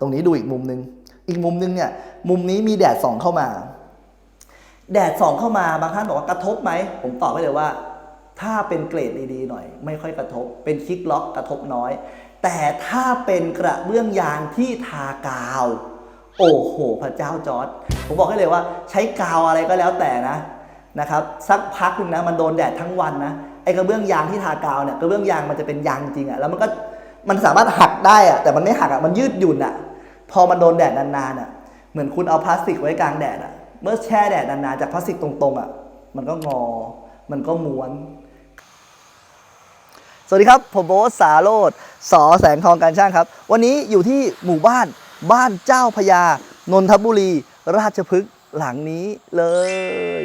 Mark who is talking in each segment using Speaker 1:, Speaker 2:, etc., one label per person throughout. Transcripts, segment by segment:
Speaker 1: ตรงนี้ดูอีกมุมหนึ่งอีกมุมหนึ่งเนี่ยมุมนี้มีแดดส่องเข้ามา แดดส่องเข้ามาบางท่านบอกว่ากระทบไหม ผมตอบไปเลยว่า ถ้าเป็นเกรดดีๆหน่อย ไม่ค่อยกระทบ เป็นคลิกล็อกกระทบน้อย แต่ถ้าเป็นกระเบื้องยางที่ทากาว โอ้โห พระเจ้าจอร์ดผมบอกให้เลยว่า ใช้กาวอะไรก็แล้วแต่นะนะครับสักพักหนึงนะมันโดนแดดทั้งวันนะไอ้กระเบื้องยางที่ทากาวเนี่ยกระเบื้องยางมันจะเป็นยางจริงอะแล้วมันก็มันสามารถหักได้อะแต่มันไม่หักอะมันยืดหยุ่นอะ พอมันโดนแดดนานๆอะเหมือนคุณเอาพลาสติกไว้กลางแดดอะ เมื่อแช่แดดนานๆจากพลาสติกตรงๆอะ มันก็งอ มันก็ม้วน สวัสดีครับ ผมโบ๊ทสาโรธสอแสงทองการช่างครับ วันนี้อยู่ที่หมู่บ้านบ้านเจ้าพญานนทบุรี ราชพฤกษ์หลังนี้เลย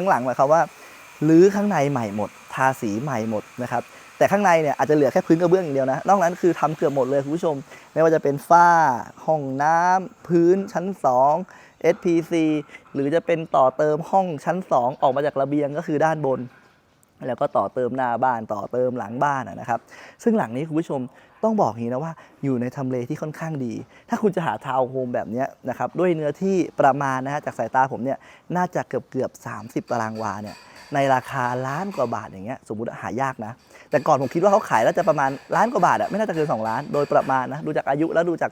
Speaker 1: ทั้งหลังหมายความว่ารื้อข้างในใหม่หมด ทาสีใหม่หมดนะครับแต่ข้างในเนี่ยอาจจะเหลือแค่พื้นกระเบื้องอย่างเดียวนะ นอกนั้นคือทำเกือบหมดเลยคุณผู้ชม ไม่ว่าจะเป็นฝ้า ห้องน้ำพื้นชั้น 2 SPC หรือจะเป็นต่อเติมห้องชั้น 2 ออกมาจากระเบียงก็คือด้านบน แล้วก็ต่อเติมหน้าบ้านต่อเติมหลังบ้านนะครับ ซึ่งหลังนี้คุณผู้ชม ต้องบอกอย่างนี้นะว่าอยู่ในทำเลที่ค่อนข้างดี ถ้าคุณจะหาทาวน์โฮมแบบนี้นะครับด้วยเนื้อที่ประมาณนะฮะจากสายตาผมเนี่ยน่าจะเกือบเกือบ30 ตารางวาเนี่ยในราคาล้านกว่าบาทอย่างเงี้ยสมมติหายากนะ แต่ก่อนผมคิดว่าเขาขายแล้วจะประมาณล้านกว่าบาทอะไม่น่าจะเกิน2ล้าน โดยประมาณนะดูจากอายุแล้วดูจาก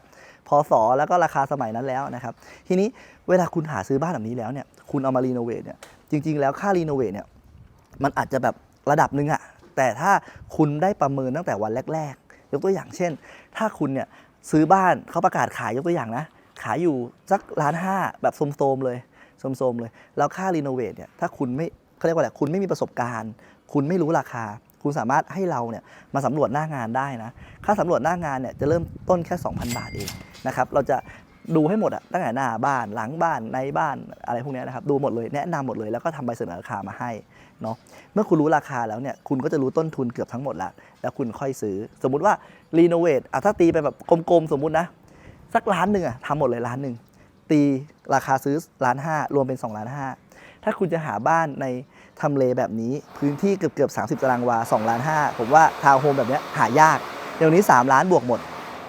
Speaker 1: พศแล้วก็ราคาสมัยนั้นแล้วนะครับ ทีนี้เวลาคุณหาซื้อบ้านแบบนี้แล้วเนี่ยคุณเอามารีโนเวทเนี่ยจริง ๆ แล้วค่ารีโนเวทเนี่ยมันอาจจะแบบระดับหนึ่งอะแต่ถ้าคุณได้ประเมินตั้งแต่วันแรก ยกตัวอย่างเช่น ถ้าคุณเนี่ยซื้อบ้านเขาประกาศขายยกตัวอย่างนะ ขายอยู่สักล้านห้าแบบโสมๆเลยโสมๆเลย แล้วค่ารีโนเวทเนี่ยถ้าคุณไม่เขาเรียกว่าอะไรคุณไม่มีประสบการณ์ คุณไม่รู้ราคา คุณสามารถให้เราเนี่ยมาสำรวจหน้างานได้นะ ค่าสำรวจหน้างานเนี่ยจะเริ่มต้นแค่ 2,000 บาทเองนะครับ เราจะ ดูให้หมดอะตั้งแต่หน้าบ้านหลังบ้านในบ้านอะไรพวกนี้นะครับดูหมดเลยแนะนำหมดเลยแล้วก็ทำใบเสนอราคามาให้เนาะเมื่อคุณรู้ราคาแล้วเนี่ยคุณก็จะรู้ต้นทุนเกือบทั้งหมดล้วแล้วคุณค่อยซื้อ สมมุติว่ารีโนเวทอะถ้าตีไปแบบกลมๆสมมุตินะสักล้านหนึ่งอะทำหมดเลยล้านหนึ่งตีราคาซื้อล้านห้ารวมเป็น2ล้านห้าถ้าคุณจะหาบ้านในทำเลแบบนี้พื้นที่เกือบเกือบๆ30ตารางวา2ล้านห้าผมว่าทาวน์โฮมแบบเนี้ยหายากเดี๋ยวนี้ 3 ล้านบวกหมด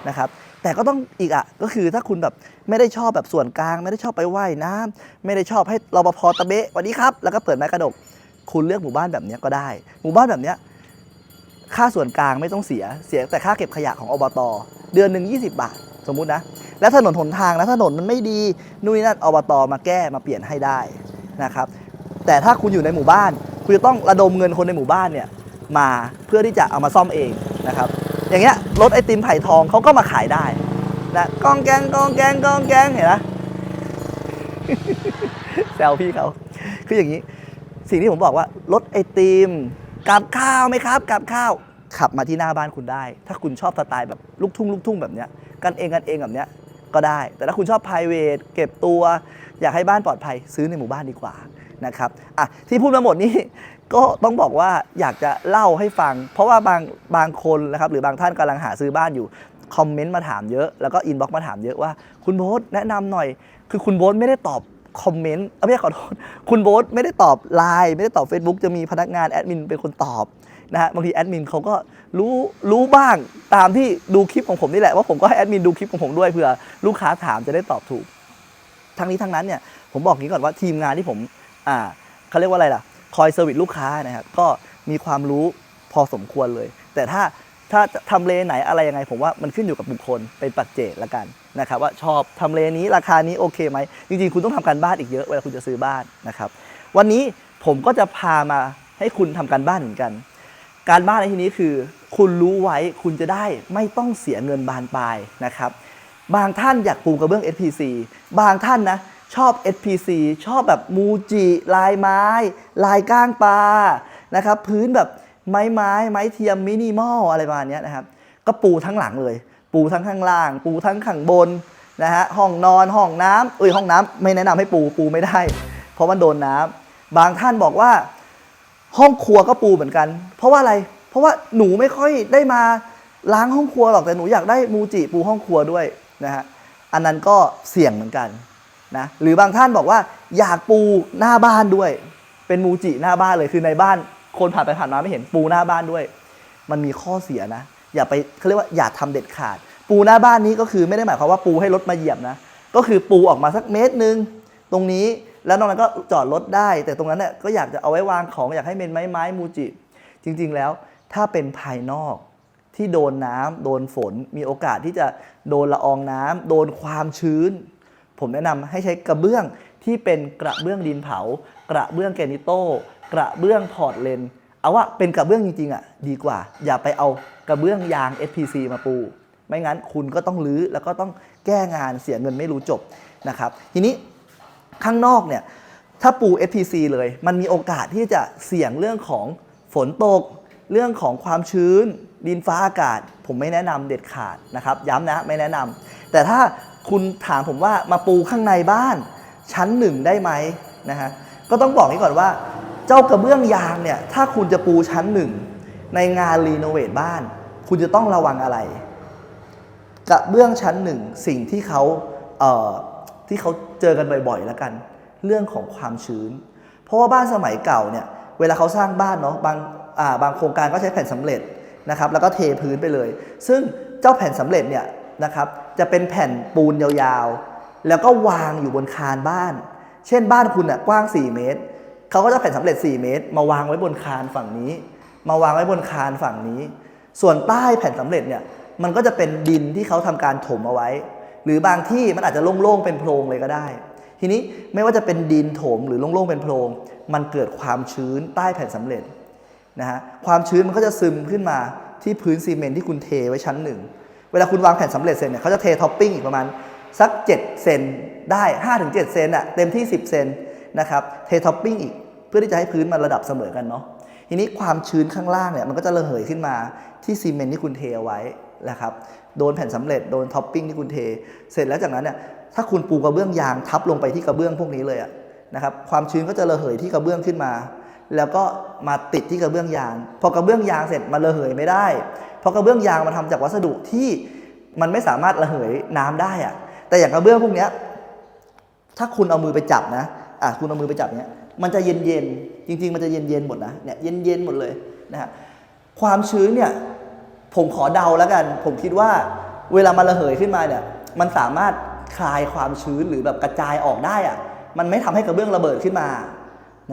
Speaker 1: นะครับ แต่ก็ต้องอีกอะก็คือถ้าคุณแบบไม่ได้ชอบแบบส่วนกลาง ไม่ได้ชอบไปว่ายน้ำไม่ได้ชอบให้รปภตะเบะสวัสดีครับ แล้วก็เปิดไม้กระดก คุณเลือกหมู่บ้านแบบนี้ก็ได้ หมู่บ้านแบบนี้ค่าส่วนกลางไม่ต้องเสียเสียแต่ค่าเก็บขยะของอบต เดือนหนึ่ง20 บาท สมมุตินะ แล้วถนนหนทางนะถนนมันไม่ดีนู่นนี่นั่นอบตมาแก้มาเปลี่ยนให้ได้นะครับแต่ถ้าคุณอยู่ในหมู่บ้าน คุณจะต้องระดมเงินคนในหมู่บ้านเนี่ยมาเพื่อที่จะเอามาซ่อมเองนะครับ อย่างเงี้ยรถไอติมไผ่ทองเขาก็มาขายได้นะกองแกงกองแกงกองแกงเห็นไหมแซวพี่เขาคืออย่างนี้ สิ่งที่ผมบอกว่ารถไอติมกับข้าวไหมครับกับข้าวขับมาที่หน้าบ้านคุณได้ ถ้าคุณชอบสไตล์แบบลูกทุ่งลูกทุ่งแบบเนี้ยกันเองกันเองแบบเนี้ยก็ได้ แต่ถ้าคุณชอบ p r i v a t เก็บตัว อยากให้บ้านปลอดภัยซื้อในหมู่บ้านดีกว่า นะครับอะที่พูดมาหมดนี้ก็ต้องบอกว่าอยากจะเล่าให้ฟัง เพราะว่าบางบางคนนะครับหรือบางท่านกำลังหาซื้อบ้านอยู่คอมเมนต์มาถามเยอะแล้วก็อินบ็อกซ์มาถามเยอะว่า คุณโบ๊ทแนะนำหน่อย คือคุณโบ๊ทไม่ได้ตอบคอมเมนต์เอ้ยไม่ใช่ขอโทษคุณโบ๊ทไม่ได้ตอบไลน์ไม่ได้ตอบ Facebook จะมีพนักงานแอดมินเป็นคนตอบนะฮะบางทีแอดมินเขาก็รู้รู้บ้างตามที่ดูคลิปของผมนี่แหละว่าผมก็ให้แอดมินดูคลิปของผมด้วยเผื่อลูกค้าถามจะได้ตอบถูก ทั้งนี้ทั้งนั้นเนี่ยผมบอกงนี้ก่อนว่าทีมงานที่ผม อ่าเขาเรียกว่าอะไรล่ะ คอยเซอร์วิสลูกค้านะครับ ก็มีความรู้พอสมควรเลย แต่ถ้าถ้าทำเลไหนอะไรยังไง ผมว่ามันขึ้นอยู่กับบุคคลเป็นปัจเจกละกันนะครับ ว่าชอบทำเลนี้ราคานี้โอเคไหมจริงๆ คุณต้องทำการบ้านอีกเยอะเวลาคุณจะซื้อบ้านนะครับ วันนี้ผมก็จะพามาให้คุณทำการบ้านเหมือนกัน การบ้านในที่นี้คือ คุณรู้ไว้คุณจะได้ไม่ต้องเสียเงินบานปลายนะครับ บางท่านอยากปูกระเบื้อง SPC บางท่านนะ ชอบ SPC ชอบแบบมูจิ ลายไม้ ลายก้างปลานะครับพื้นแบบไม้ไม้ไม้เทียมมินิมอลอะไรประมาณนี้นะครับ ก็ปูทั้งหลังเลย ปูทั้งข้างล่าง ปูทั้งข้างบนนะฮะห้องนอนห้องน้ำเอ้ยห้องน้ำไม่แนะนำให้ปูปูไม่ได้ เพราะมันโดนน้ำบางท่านบอกว่าห้องครัวก็ปูเหมือนกัน เพราะว่าอะไร เพราะว่าหนูไม่ค่อยได้มาล้างห้องครัวหรอกแต่หนูอยากได้มูจิปูห้องครัวด้วยนะฮะอันนั้นก็เสี่ยงเหมือนกัน นะหรือบางท่านบอกว่าอยากปูหน้าบ้านด้วย เป็นมูจิหน้าบ้านเลยคือในบ้านคนผ่านไปผ่านมาไม่เห็นปูหน้าบ้านด้วย มันมีข้อเสียนะ อย่าไปเขาเรียกว่าอย่าทำเด็ดขาด ปูหน้าบ้านนี้ก็คือไม่ได้หมายความว่าปูให้รถมาเหยียบนะ ก็คือปูออกมาสักเมตรหนึ่งตรงนี้แล้วนอกนั้นก็จอดรถได้ แต่ตรงนั้นเนี่ยก็อยากจะเอาไว้วางของอยากให้เป็นไม้ไม้มูจิ จริง ๆ แล้วถ้าเป็นภายนอกที่โดนน้ำโดนฝน มีโอกาสที่จะโดนละอองน้ำโดนความชื้น ผมแนะนำให้ใช้กระเบื้องที่เป็นกระเบื้องดินเผา กระเบื้องแกนิโต้กระเบื้องพอร์ตเลนเอาว่าเป็นกระเบื้องจริงๆอะดีกว่า อย่าไปเอากระเบื้องยาง SPC มาปู ไม่งั้นคุณก็ต้องรื้อแล้วก็ต้องแก้งานเสียเงินไม่รู้จบนะครับทีนี้ข้างนอกเนี่ยถ้าปู SPC เลย มันมีโอกาสที่จะเสี่ยงเรื่องของฝนตก เรื่องของความชื้น ดินฟ้าอากาศ ผมไม่แนะนำเด็ดขาดนะครับ ย้ำนะไม่แนะนำแต่ถ้า คุณถามผมว่ามาปูข้างในบ้านชั้นหนึ่งได้ไหมนะฮะก็ต้องบอกนี้ก่อนว่า เจ้ากระเบื้องยางเนี่ยถ้าคุณจะปูชั้นหนึ่งในงานรีโนเวทบ้าน คุณจะต้องระวังอะไร กระเบื้องชั้นหนึ่งสิ่งที่เขาเที่เขาเจอกันบ่อยๆแล้วกัน เรื่องของความชื้น เพราะว่าบ้านสมัยเก่าเนี่ยเวลาเขาสร้างบ้านเนาะบางาบางโครงการก็ใช้แผ่นสำเร็จนะครับแล้วก็เทพื้นไปเลย ซึ่งเจ้าแผ่นสำเร็จเนี่ย นะครับ จะเป็นแผ่นปูนยาวๆ แล้วก็วางอยู่บนคานบ้าน เช่นบ้านคุณน่ะกว้าง 4 เมตร เขาก็จะแผ่นสำเร็จ 4 เมตร มาวางไว้บนคานฝั่งนี้ มาวางไว้บนคานฝั่งนี้ ส่วนใต้แผ่นสำเร็จเนี่ยมันก็จะเป็นดินที่เขาทำการถมเอาไว้ หรือบางที่มันอาจจะโล่งๆเป็นโพรงเลยก็ได้ ทีนี้ไม่ว่าจะเป็นดินถมหรือโล่งๆเป็นโพรง มันเกิดความชื้นใต้แผ่นสำเร็จนะฮะความชื้นมันก็จะซึมขึ้นมาที่พื้นซีเมนต์ที่คุณเทไว้ชั้นหนึ่ง เวลาคุณวางแผ่นสำเร็จเสร็จเนี่ยเขาจะเทท็อปปิ้งอีกประมาณสัก 7 เซนได้ 5-7 เซนอะเต็มที่ 10 เซนนะครับเทท็อปปิ้งอีกเพื่อที่จะให้พื้นมันระดับเสมอกันเนาะทีนี้ความชื้นข้างล่างเนี่ยมันก็จะระเหยขึ้นมาที่ซีเมนต์ที่คุณเทเอาไว้นะครับโดนแผ่นสำเร็จโดนท็อปปิ้งที่คุณเท เสร็จแล้วจากนั้นเนี่ยถ้าคุณปูกระเบื้องยางทับลงไปที่กระเบื้องพวกนี้เลยอะนะครับความชื้นก็จะระเหยที่กระเบื้องขึ้นมา แล้วก็มาติดที่กระเบื้องยาง พอกระเบื้องยางเสร็จมันระเหยไม่ได้ เพราะกระเบื้องยางมันทำจากวัสดุที่มันไม่สามารถระเหยน้ำได้อะแต่อย่างกระเบื้องพวกเนี้ยถ้าคุณเอามือไปจับนะอะคุณเอามือไปจับเนี้ยมันจะเย็นเย็นจริง ๆ มันจะเย็นเย็นหมดนะเนี่ยเย็นเย็นหมดเลยนะฮะความชื้นเนี่ยผมขอเดาแล้วกัน ผมคิดว่าเวลามันระเหยขึ้นมาเนี่ยมันสามารถคลายความชื้นหรือแบบกระจายออกได้อะมันไม่ทำให้กระเบื้องระเบิดขึ้นมา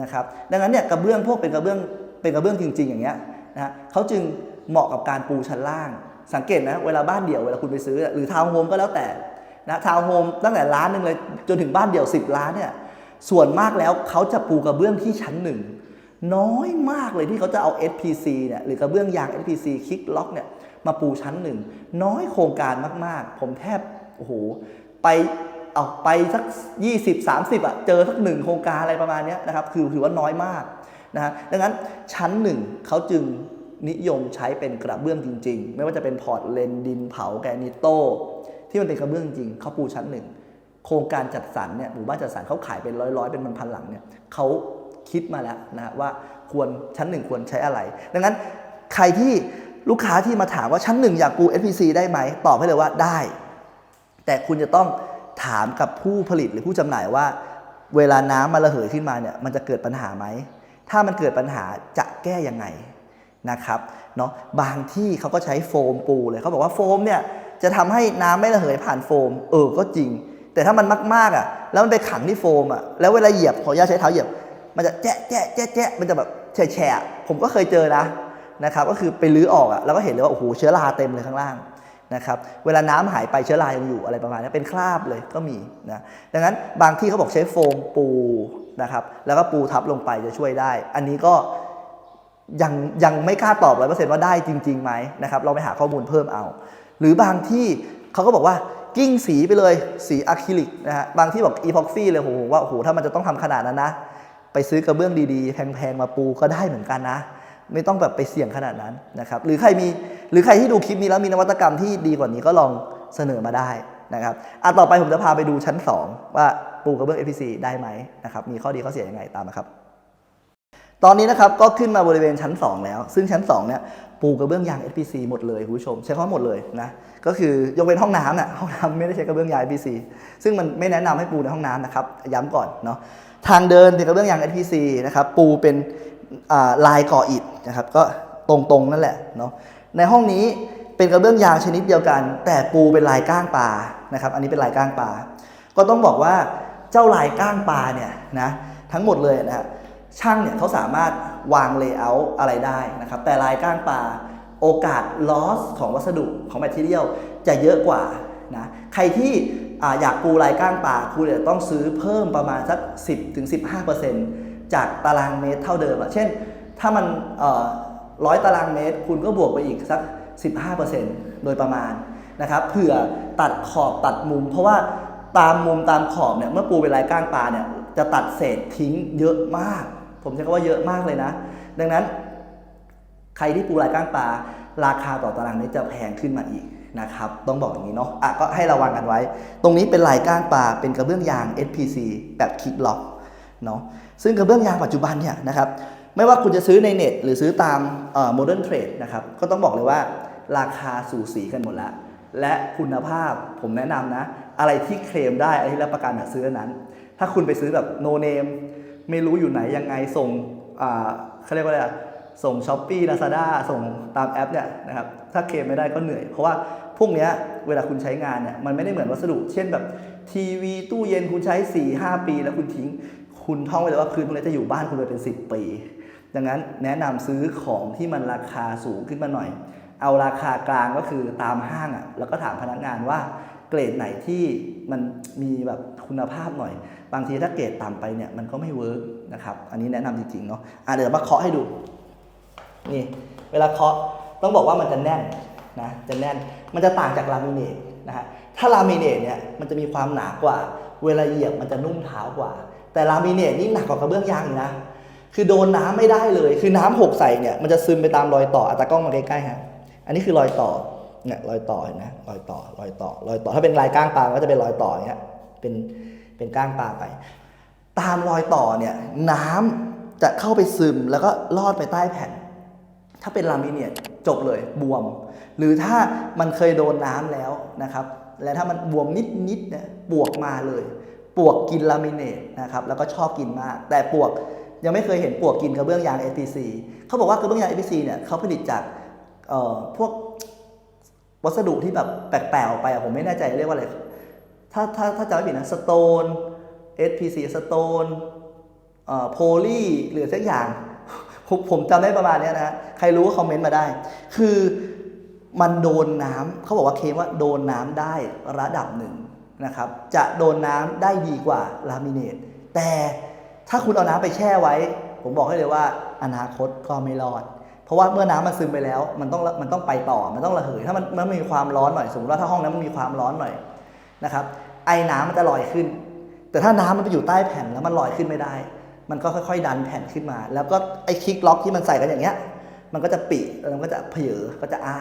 Speaker 1: นะครับดังนั้นเนี่ยกระเบื้องพวกเป็นกระเบื้องเป็นกระเบื้องจริง ๆ อย่างเงี้ยนะฮะเขาจึงเหมาะกับการปูชั้นล่าง สังเกตนะเวลาบ้านเดี่ยวเวลาคุณไปซื้อ หรือทาวน์โฮมก็แล้วแต่นะทาวน์โฮมตั้งแต่ล้านหนึ่งเลยจนถึงบ้านเดี่ยว 10 ล้านเนี่ยส่วนมากแล้วเขาจะปูกระเบื้องที่ชั้นหนึ่งน้อยมากเลยที่เขาจะเอา SPC เนี่ยหรือกระเบื้องยาง SPC คิกล็อกเนี่ยมาปูชั้นหนึ่งน้อยโครงการมากๆ ผมแทบโอ้โหไป เอาไปสัก 20 30อะเจอสักหนึ่งโครงการอะไรประมาณนี้นะครับคือถือว่าน้อยมากนะฮะดังนั้นชั้นหนึ่งเขาจึงนิยมใช้เป็นกระเบื้องจริง ๆ ไม่ว่าจะเป็นพอร์ตเลนดินเผาแกรนิโตที่มันเป็นกระเบื้องจริงเขาปูชั้นหนึ่งโครงการจัดสรรเนี่ยหมู่บ้านจัดสรรเขาขายเป็นร้อยๆเป็นพันๆหลังเนี่ยเขาคิดมาแล้วนะฮะว่าควรชั้นหนึ่งควรใช้อะไร ดังนั้นใครที่ลูกค้าที่มาถามว่าชั้นหนึ่งอยากปู SPC ได้ไหมตอบให้เลยว่าได้ แต่คุณจะต้อง ถามกับผู้ผลิตหรือผู้จำหน่ายว่า เวลาน้ำมันระเหยขึ้นมาเนี่ยมันจะเกิดปัญหาไหม ถ้ามันเกิดปัญหาจะแก้ยังไงนะครับเนาะบางที่เขาก็ใช้โฟมปูเลยเขาบอกว่าโฟมเนี่ยจะทำให้น้ำไม่ระเหยผ่านโฟม เออก็จริง แต่ถ้ามันมากๆอะ แล้วมันไปขังที่โฟมอะแล้วเวลาเหยียบขออนุญาตใช้เท้าเหยียบ มันจะแจ๊ะแจ๊ะแจ๊ะแจ๊ะมันจะแบบแฉะแฉะผมก็เคยเจอนะนะครับ ก็คือไปลื้อออกอะแล้วก็เห็นเลยว่าโอ้โหเชื้อราเต็มเลยข้างล่าง นะครับเวลาน้ำหายไปเชื้อรายังอยู่อะไรประมาณนี้เป็นคราบเลยก็มีนะดังนั้นบางที่เขาบอกใช้โฟมปูนะครับแล้วก็ปูทับลงไปจะช่วยได้ อันนี้ก็ยังยังไม่กล้าตอบร้อยเปอร์เซ็นต์ว่าได้จริงๆไหมนะครับเราไปหาข้อมูลเพิ่มเอา หรือบางที่เขาก็บอกว่ากิ้งสีไปเลยสีอะคริลิกนะฮะบางที่บอกอีพ็อกซี่เลยโหว่าโอ้โหถ้ามันจะต้องทำขนาดนั้นนะ ไปซื้อกระเบื้องดีๆ แพงๆ มาปูก็ได้เหมือนกันนะ ไม่ต้องแบบไปเสี่ยงขนาดนั้นนะครับ หรือใครมีหรือใครที่ดูคลิปนี้แล้วมีนวัตกรรมที่ดีกว่านี้ก็ลองเสนอมาได้นะครับอะต่อไปผมจะพาไปดูชั้น 2 ว่าปูกระเบื้อง FPC ได้ไหมนะครับ มีข้อดีข้อเสียยังไงตามมาครับ ตอนนี้นะครับก็ขึ้นมาบริเวณชั้น 2 แล้ว ซึ่งชั้น2เนี่ยปูกระเบื้องยาง SPC หมดเลยคุณผู้ชม ใช้คำว่าหมดเลยนะก็คือยกเว้นห้องน้ำน่ะห้องน้ำไม่ได้ใช้กระเบื้องยาง SPC ซึ่งมันไม่แนะนำให้ปูในห้องน้ำนะครับย้ำก่อนเนาะทางเดินเป็นกระเบื้องยาง SPC นะครับปูเป็นอ่า ลายก่ออิฐนะครับก็ตรงๆนั่นแหละเนาะในห้องนี้เป็นกระเบื้องยางชนิดเดียวกัน แต่ปูเป็นลายก้างปลานะครับอันนี้เป็นลายก้างปลาก็ต้องบอกว่าเจ้าลายก้างปลาเนี่ยนะทั้งหมดเลยนะฮะช่างเนี่ยเขาสามารถวางเลเยอร์อะไรได้นะครับแต่ลายก้างปลาโอกาส loss ของวัสดุของแมทเทียลจะเยอะกว่านะใครที่ออยากปูลายก้างปลาคุณจะต้องซื้อเพิ่มประมาณสัก 10-15% จากตารางเมตรเท่าเดิมอะเช่น ถ้ามันร้อยตารางเมตร คุณก็บวกไปอีกสัก 15%โดยประมาณนะครับเผื่อตัดขอบตัดมุม เพราะว่าตามมุมตามขอบเนี่ยเมื่อปูเป็นลายก้างปลาเนี่ยจะตัดเศษทิ้งเยอะมาก ผมใช้คำว่าเยอะมากเลยนะ ดังนั้น ใครที่ปูลายก้างปลาราคาต่อตารางเมตรจะแพงขึ้นมาอีกนะครับต้องบอกอย่างนี้เนาะอะก็ให้ระวังกันไว้ ตรงนี้เป็นลายก้างปลาเป็นกระเบื้องยาง SPC แบบคิกล็อกเนาะ ซึ่งกระเบื้องยางปัจจุบันเนี่ยนะครับไม่ว่าคุณจะซื้อในเน็ต หรือซื้อตามโมเดิร์นเทรดนะครับก็ต้องบอกเลยว่าราคาสูสีกันหมดแล้ว และคุณภาพผมแนะนำนะ อะไรที่เคลมได้อะไรที่รับประกันซื้อนั้น ถ้าคุณไปซื้อแบบโนเนมไม่รู้อยู่ไหนยังไงส่งเขาเรียกว่าอะไรส่งช้อปปี้ลาซาด้าส่งตามแอปเนี่ยนะครับถ้าเคลมไม่ได้ก็เหนื่อย เพราะว่าพวกเนี้ยเวลาคุณใช้งานเนี่ยมันไม่ได้เหมือนวัสดุ เช่นแบบทีวีตู้เย็นคุณใช้ 4 5 ปีแล้วคุณทิ้ง คุณท่องไว้เลยว่าพื้นพวกนี้จะอยู่บ้านคุณไปเป็น 10 ปี ดังนั้นแนะนำซื้อของที่มันราคาสูงขึ้นมาหน่อย เอาราคากลางก็คือตามห้างอะ่ะ แล้วก็ถามพนักงานว่าเกรดไหนที่มันมีแบบคุณภาพหน่อย บางทีถ้าเกรดต่ำไปเนี่ยมันก็ไม่เวิร์กนะครับ อันนี้แนะนำจริงๆเนาะอะเดี๋ยวมาเคาะให้ดู นี่ เวลาเคาะต้องบอกว่ามันจะแน่นนะ จะแน่น มันจะต่างจากลามิเนตนะฮะ ถ้าลามิเนตเนี่ยมันจะมีความหนากว่า เวลาเหยียบมันจะนุ่มเท้ากว่า แต่ลามิเนตนี่หนักกว่ากระเบื้องยางอีกนะคือโดนน้ำไม่ได้เลย คือน้ำหกใส่เนี่ยมันจะซึมไปตามรอยต่ออะตากล้องมาใกล้ๆฮะอันนี้คือรอยต่อเนี่ยรอยต่อเห็นไหมรอยต่อรอยต่อรอยต่อถ้าเป็นลายก้างปลาก็จะเป็นรอยต่ออย่างเงี้ยเป็นเป็นก้างปลาไป ตามรอยต่อเนี่ยน้ำจะเข้าไปซึมแล้วก็ลอดไปใต้แผ่น ถ้าเป็นลามิเนียตจบเลยบวม หรือถ้ามันเคยโดนน้ำแล้วนะครับ และถ้ามันบวมนิดๆเนี่ยปวกมาเลย ปวกกินลามิเนตนะครับแล้วก็ชอบกินมาก แต่ปวกยังไม่เคยเห็นปวกกินกระเบื้องยาง APC เขาบอกว่ากระเบื้องยาง APC เนี่ยเขาผลิตจากพวกวัสดุที่แบบแปลกๆออกไปผมไม่แน่ใจเรียกว่าอะไรถ้าถ้าถ้าจำไม่ผิดนะสโตน SPC สโตนโพลีหรือสักอย่าง ผมผมจำได้ประมาณเนี้ยนะฮะใครรู้ก็คอมเมนต์มาได้ คือมันโดนน้ำเขาบอกว่าเคมว่าโดนน้ำได้ระดับหนึ่ง นะครับจะโดนน้ำได้ดีกว่าลามิเนตแต่ถ้าคุณเอาน้ำไปแช่ไว้ ผมบอกให้เลยว่าอนาคตก็ไม่รอด เพราะว่าเมื่อน้ำมันซึมไปแล้ว มันต้องมันต้องไปต่อมันต้องระเหยถ้ามันมันมีความร้อนหน่อยสมมติว่าถ้าห้องนั้นมันมีความร้อนหน่อยนะครับไอ้น้ำมันจะลอยขึ้น แต่ถ้าน้ำมันไปอยู่ใต้แผ่นแล้วมันลอยขึ้นไม่ได้ มันก็ค่อย ๆ ดันแผ่นขึ้นมา แล้วก็ไอ้คลิกล็อกที่มันใส่กันอย่างเงี้ยมันก็จะปิแล้วมันก็จะเผยก็จะอ้า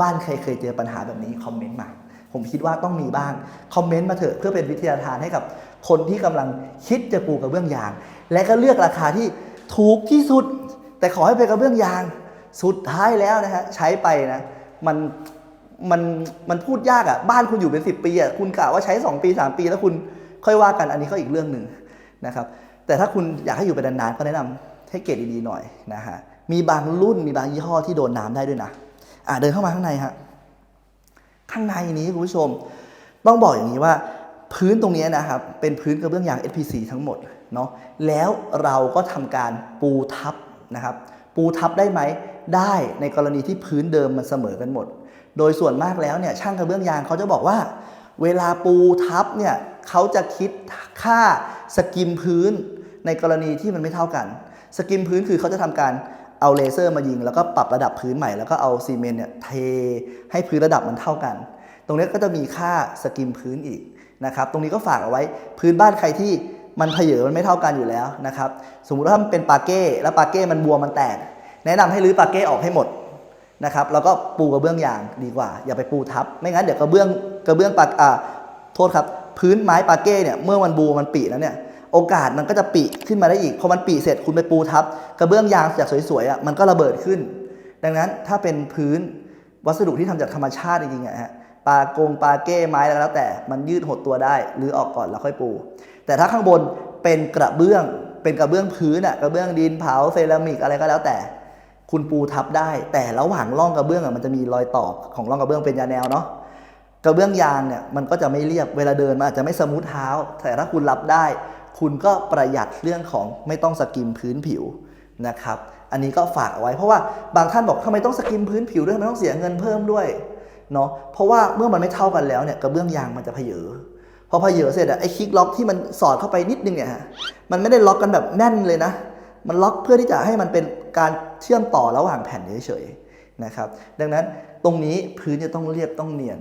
Speaker 1: บ้านใครเคยเจอปัญหาแบบนี้คอมเมนต์มา ผมคิดว่าต้องมีบ้าง คอมเมนต์มาเถอะเพื่อเป็นวิทยาทานให้กับคนที่กำลังคิดจะปลูกกระเบื้องยาง และก็เลือกราคาที่ถูกที่สุด แต่ขอให้เป็นกระเบื้องยาง สุดท้ายแล้วนะฮะใช้ไปนะมันมันมันพูดยากอะ่ะบ้านคุณอยู่เป็น 10 ปีอะ่ะคุณกะว่าใช้ 2 ปี 3 ปีแล้วคุณค่อยว่ากันอันนี้ก็อีกเรื่องหนึ่งนะครับแต่ถ้าคุณอยากให้อยู่ไปนานๆก็แนะนำให้เกรดดีๆหน่อยนะฮะมีบางรุ่นมีบางยี่ห้อที่โดนน้ำได้ด้วยนะอะเดินเข้ามาข้างในฮะ ข้างในนี้คุณผู้ชม ต้องบอกอย่างนี้ว่า พื้นตรงนี้นะครับ เป็นพื้นกระเบื้องยาง SPC ทั้งหมดเนาะแล้วเราก็ทำการปูทับนะครับ ปูทับได้ไหมได้ในกรณีที่พื้นเดิมมันเสมอกันหมด โดยส่วนมากแล้วเนี่ยช่างกระเบื้องยางเขาจะบอกว่า เวลาปูทับเนี่ยเขาจะคิดค่าสกิมพื้นในกรณีที่มันไม่เท่ากัน สกิมพื้นคือเขาจะทำการ เอาเลเซอร์มายิง แล้วก็ปรับระดับพื้นใหม่แล้วก็เอาซีเมนต์เนี่ยเทให้พื้นระดับมันเท่ากัน ตรงนี้ก็จะมีค่าสกิมพื้นอีกนะครับตรงนี้ก็ฝากเอาไว้พื้นบ้านใครที่มันเพเยอมันไม่เท่ากันอยู่แล้วนะครับสมมุติว่ามันเป็นปาเก้แล้วปาเก้มันบวมมันแตก แนะนำให้รื้อปาเก้ออกให้หมดนะครับแล้วก็ปูกระเบื้องยางดีกว่า อย่าไปปูทับ ไม่งั้นเดี๋ยวกระเบื้องกระเบื้องปาอ่าโทษครับพื้นไม้ปาเก้เนี่ยเมื่อมันบูมันปีแล้วเนี่ย โอกาสมันก็จะปีขึ้นมาได้อีก พอมันปีเสร็จคุณไปปูทับ กระเบื้องยางจากสวยๆอะมันก็ระเบิดขึ้น ดังนั้นถ้าเป็นพื้นวัสดุที่ทำจากธรรมชาติจริงๆอะฮะปากงปาเก้ไม้อะไรก็แล้วแต่ มันยืดหดตัวได้ หรือออกก่อนแล้วค่อยปู แต่ถ้าข้างบนเป็นกระเบื้อง เป็นกระเบื้องพื้นอะกระเบื้องดินเผาเซรามิกอะไรก็แล้วแต่ คุณปูทับได้ แต่ระหว่างร่องกระเบื้องอะมันจะมีรอยต่อของร่องกระเบื้องเป็นยาแนวเนาะกระเบื้องยางเนี่ยมันก็จะไม่เรียบเวลาเดินมันอาจจะไม่สมูทเท้า แต่ถ้าคุณรับได้ คุณก็ประหยัดเรื่องของไม่ต้องสกิมพื้นผิวนะครับ อันนี้ก็ฝากเอาไว้เพราะว่าบางท่านบอกทำไมต้องสกิมพื้นผิวด้วยทำไมต้องเสียเงินเพิ่มด้วยเนาะเพราะว่าเมื่อมันไม่เท่ากันแล้วเนี่ยกระเบื้องยางมันจะเพเยอพอเพเยอเสร็จอะไอ้คลิกล็อกที่มันสอดเข้าไปนิดนึงเนี่ยมันไม่ได้ล็อกกันแบบแน่นเลยนะ มันล็อกเพื่อที่จะให้มันเป็นการเชื่อมต่อระหว่างแผ่นเฉยๆนะครับ ดังนั้นตรงนี้พื้นจะต้องเรียบต้องเนียน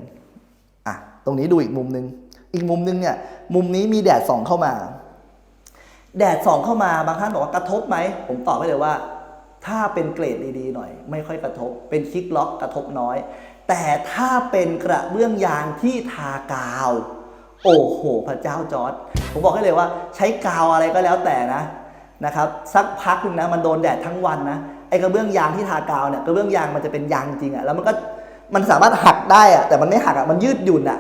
Speaker 1: อะตรงนี้ดูอีกมุมนึง อีกมุมนึงเนี่ยมุมนี้มีแดดส่องเข้ามา แดดส่องเข้ามาบางท่านบอกว่ากระทบไหม ผมตอบให้เลยว่า ถ้าเป็นเกรดดีๆหน่อย ไม่ค่อยกระทบ เป็นคลิกล็อกกระทบน้อย แต่ถ้าเป็นกระเบื้องยางที่ทากาว โอ้โห พระเจ้าจอร์ดผมบอกให้เลยว่า ใช้กาวอะไรก็แล้วแต่นะนะครับสักพักหนึงนะมันโดนแดดทั้งวันนะไอ้กระเบื้องยางที่ทากาวเนี่ยกระเบื้องยางมันจะเป็นยางจริงอะแล้วมันก็มันสามารถหักได้อะแต่มันไม่หักอะมันยืดหยุ่นอะ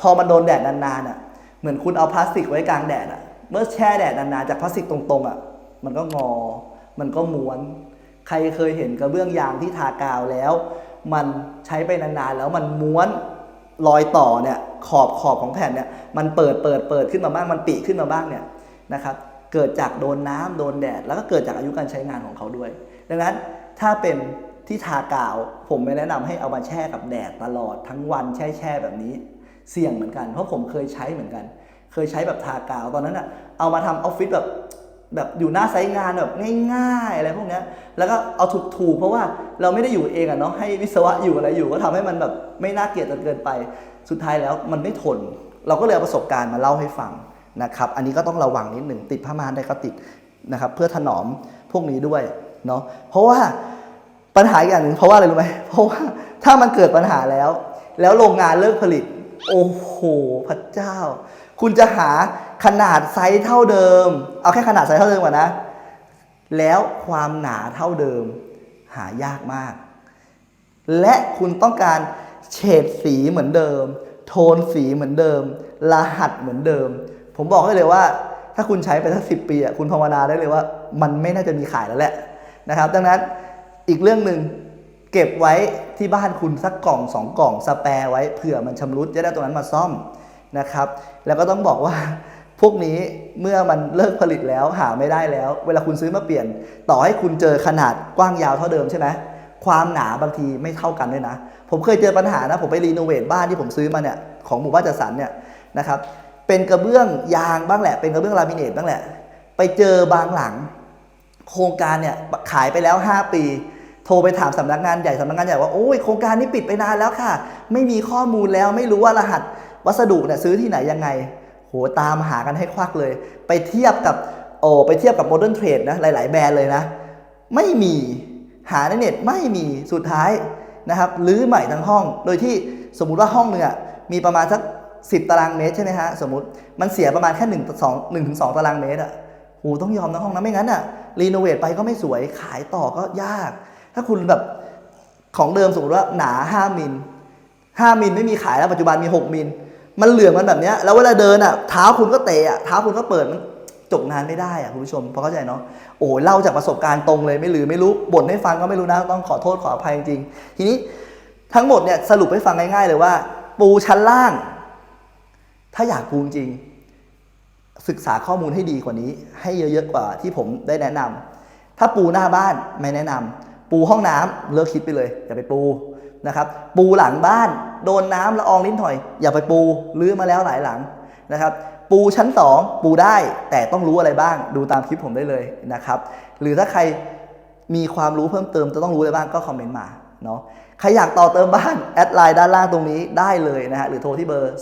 Speaker 1: พอมันโดนแดดนานๆอะเหมือนคุณเอาพลาสติกไว้กลางแดดอะ เมื่อแช่แดดนานๆจากพลาสติกตรงๆอะมันก็งอ มันก็ม้วน ใครเคยเห็นกระเบื้องยางที่ทากาวแล้ว มันใช้ไปนานๆแล้วมันม้วนรอยต่อเนี่ยขอบขอบของแผ่นเนี่ยมันเปิดเปิดเปิดขึ้นมาบ้างมันปีขึ้นมาบ้างเนี่ยนะครับเกิดจากโดนน้ำโดนแดด แล้วก็เกิดจากอายุการใช้งานของเขาด้วย ดังนั้นถ้าเป็นที่ทากาว ผมไม่แนะนำให้เอามาแช่กับแดดตลอดทั้งวันแช่แช่แบบนี้ เสี่ยงเหมือนกัน เพราะผมเคยใช้เหมือนกัน เคยใช้แบบทากาวตอนนั้นอะเอามาทำออฟฟิศแบบแบบอยู่หน้าไซต์งานแบบง่ายๆอะไรพวกนี้แล้วก็เอาถูกๆเพราะว่าเราไม่ได้อยู่เองอะเนาะให้วิศวะอยู่อะไรอยู่ก็ทำให้มันแบบไม่น่าเกลียดจนเกินไป สุดท้ายแล้วมันไม่ทน เราก็เลยเอาประสบการณ์มาเล่าให้ฟังนะครับ อันนี้ก็ต้องระวังนิดหนึ่งติดผ้าม่านได้ก็ติดนะครับเพื่อถนอมพวกนี้ด้วยเนาะเพราะว่าปัญหาอีกอย่างหนึ่งเพราะว่าอะไรรู้ไหมเพราะว่าถ้ามันเกิดปัญหาแล้ว แล้วโรงงานเลิกผลิต โอ้โหพระเจ้า คุณจะหาขนาดไซส์เท่าเดิม เอาแค่ขนาดไซส์เท่าเดิมก่อนนะ แล้วความหนาเท่าเดิม หายากมาก และคุณต้องการเฉดสีเหมือนเดิม โทนสีเหมือนเดิม รหัสเหมือนเดิม ผมบอกให้เลยว่า ถ้าคุณใช้ไปสักสิปีอะคุณภาวนาได้เลยว่า มันไม่น่าจะมีขายแล้วแหละนะครับ ดังนั้นอีกเรื่องหนึ่งเก็บไว้ที่บ้านคุณสักกล่องสองกล่องสแปร์ไว้เผื่อมันชำรุดจะได้ตรงนั้นมาซ่อม นะครับ แล้วก็ต้องบอกว่าพวกนี้เมื่อมันเลิกผลิตแล้วหาไม่ได้แล้ว เวลาคุณซื้อมาเปลี่ยน ต่อให้คุณเจอขนาดกว้างยาวเท่าเดิมใช่ไหมความหนาบางทีไม่เท่ากันด้วยนะ ผมเคยเจอปัญหานะ ผมไปรีโนเวทบ้านที่ผมซื้อมาเนี่ยของหมู่บ้านจัดสรรเนี่ยนะครับเป็นกระเบื้องยางบ้างแหละ เป็นกระเบื้องลามิเนตบ้างแหละ ไปเจอบางหลัง โครงการเนี่ยขายไปแล้ว 5 ปี โทรไปถามสำนักงานใหญ่สำนักงานใหญ่ว่าโอ้ยโครงการนี้ปิดไปนานแล้วค่ะ ไม่มีข้อมูลแล้วไม่รู้ว่ารหัส วัสดุเนี่ยซื้อที่ไหนยังไง โหตามหากันให้ควักเลย ไปเทียบกับโอ้ไปเทียบกับโมเดิร์นเทรดนะหลาย ๆ แบรนด์เลยนะ ไม่มีหาในเน็ตไม่มีสุดท้ายนะครับรื้อใหม่ทั้งห้อง โดยที่สมมุติว่าห้องหนึ่งอะมีประมาณสัก10 ตารางเมตรใช่ไหมฮะสมมติมันเสียประมาณแค่1 2 1ถึง2ตารางเมตรอะโหต้องยอมทั้งห้องนะไม่งั้นอะรีโนเวทไปก็ไม่สวยขายต่อก็ยาก ถ้าคุณแบบของเดิมสมมติว่าหนา 5มิล5มิลไม่มีขายแล้วปัจจุบันมี 6มิล มันเหลืองมันแบบเนี้ยแล้วเวลาเดินอะเท้าคุณก็เตะอะเท้าคุณก็เปิดมันจบงานไม่ได้อะคุณผู้ชมพอเข้าใจเนาะโอ้ยเล่าจากประสบการณ์ตรงเลยไม่ลือไม่รู้บ่นให้ฟังก็ไม่รู้นะต้องขอโทษขออภัยจริงทีนี้ทั้งหมดเนี่ยสรุปให้ฟังง่ายๆเลยว่า ปูชั้นล่าง ถ้าอยากปูจริง ศึกษาข้อมูลให้ดีกว่านี้ ให้เยอะๆกว่าที่ผมได้แนะนำถ้าปูหน้าบ้านไม่แนะนำปูห้องน้ำเลิกคิดไปเลยอย่าไปปู นะครับปูหลังบ้านโดนน้ำละอองนิดหน่อย อย่าไปปูลื้อมาแล้วหลายหลังนะครับปูชั้น 2 ปูได้แต่ต้องรู้อะไรบ้าง ดูตามคลิปผมได้เลยนะครับหรือถ้าใครมีความรู้เพิ่มเติมจะต้องรู้อะไรบ้างก็คอมเมนต์มาเนาะใครอยากต่อเติมบ้าน แอดไลน์ด้านล่างตรงนี้ได้เลยนะฮะหรือโทรที่เบอร์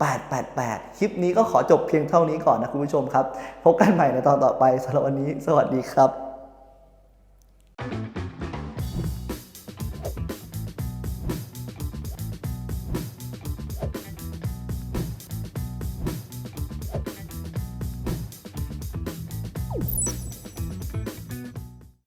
Speaker 1: 0881044888คลิปนี้ก็ขอจบเพียงเท่านี้ก่อนนะคุณผู้ชมครับ พบกันใหม่ในตอนต่อไปสำหรับวันนี้ สวัสดีครับ